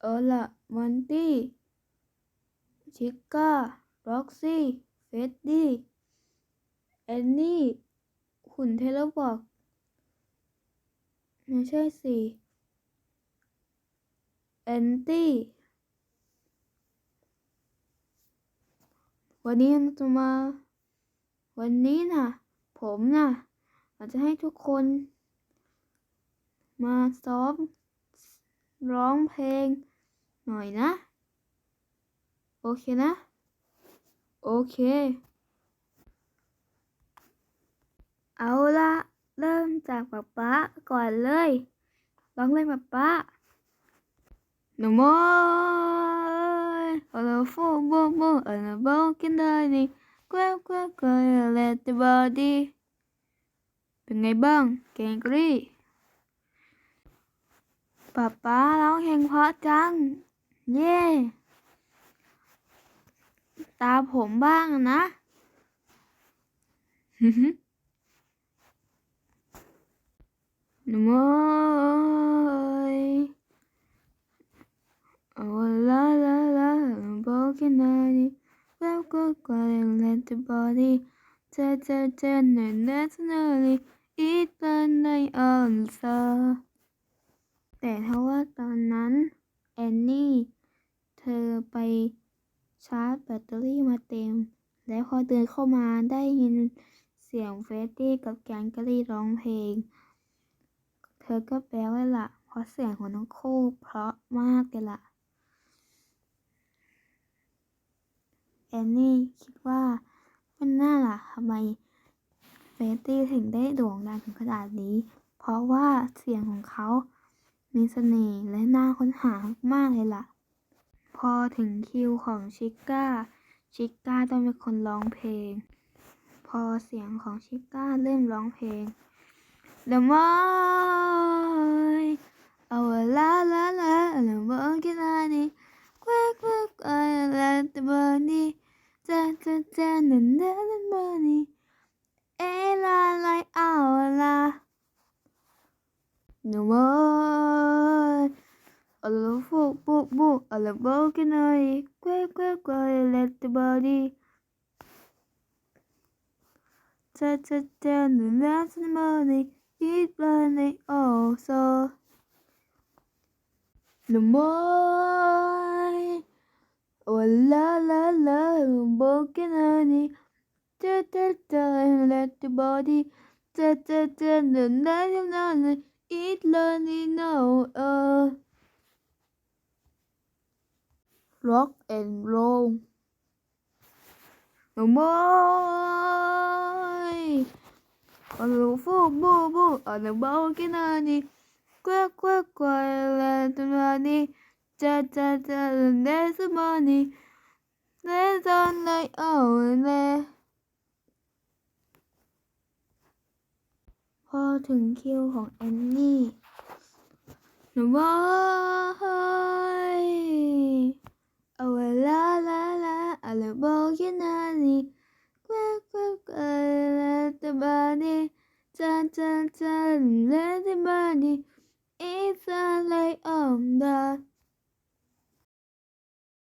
เออล่ะมอนตี้ชิก้าร็อกซี่ เฟดดี้แอนนี่หุ่นเทเลบอกไม่ใช่สิแอนตี้วันนี้จะมา วันนี้น่ะ ผมน่ะอาจจะให้ทุกคน มาซ้อม ร้องเพลง หน่อยนะ โอเคนะ โอเค เอาละเริ่มจากป๊าป๊าก่อนเลยร้องเลยป๊าป๊าหนูโมยเอาละฟูบูบูเอาละบอกกันได้นี่แควแควแคว let the body เป็นไงบ้างเกงกรีป๊าป๊าร้องเพลงเพราะจัง เย่ตาผมบ้างอะนะ หนูโมยโอ้ลาลาลาบอกกันหน่อยดิแล้วก็กว่า let the body เธอเธอเธอหน่อยนะเธอหน่อยอีกตอนในออนซาแต่ถ้าว่าตอนนั้นแอนนี่ ธอไปชาร์จแบตเตอรี่มาเต็ม และพอเดินเข้ามาได้ยินเสียงเฟรดดี้กับแกงกะลี่ร้องเพลง เธอก็แปลว่าล่ะเพราะเสียงของทั้งคู่เพราะมากเลยล่ะแอนนี่คิดว่ามันน่าล่ะทำไมเฟรดดี้ถึงได้โด่งดังถึงขนาดนี้ เพราะว่าเสียงของเขามีเสน่ห์และน่าค้นหามากเลยล่ะ พอถึงคิวของชิก้า ชิก้าต้องเป็นคนร้องเพลง พอเสียงของชิก้าเริ่มร้องเพลง The more our la la la the more can I need quick quick I let the money da da da na na the money eh la la our la no more เอาละฟูบุบุเอาละบอกกันนี่แควแควแควละตะบอนี่จะจะจะนันนันบอนี่ Eat money also. The more, oh la la la, broken honey. Da da da, let the body. Da da da, the night of night. Eat money no. Uh. Rock and roll. The more. Allo fu bu bu allo bao cái này đi qua qua qua là tụi nó đi cha cha cha lên số money lên son lại ở nè พอถึงคิวของแอนนี่หนูว่าเอาเวลาลา ลาอะไรบอกแค่นั้นนี่ Quack quack let the body Chan chan chan let the body It's a light on the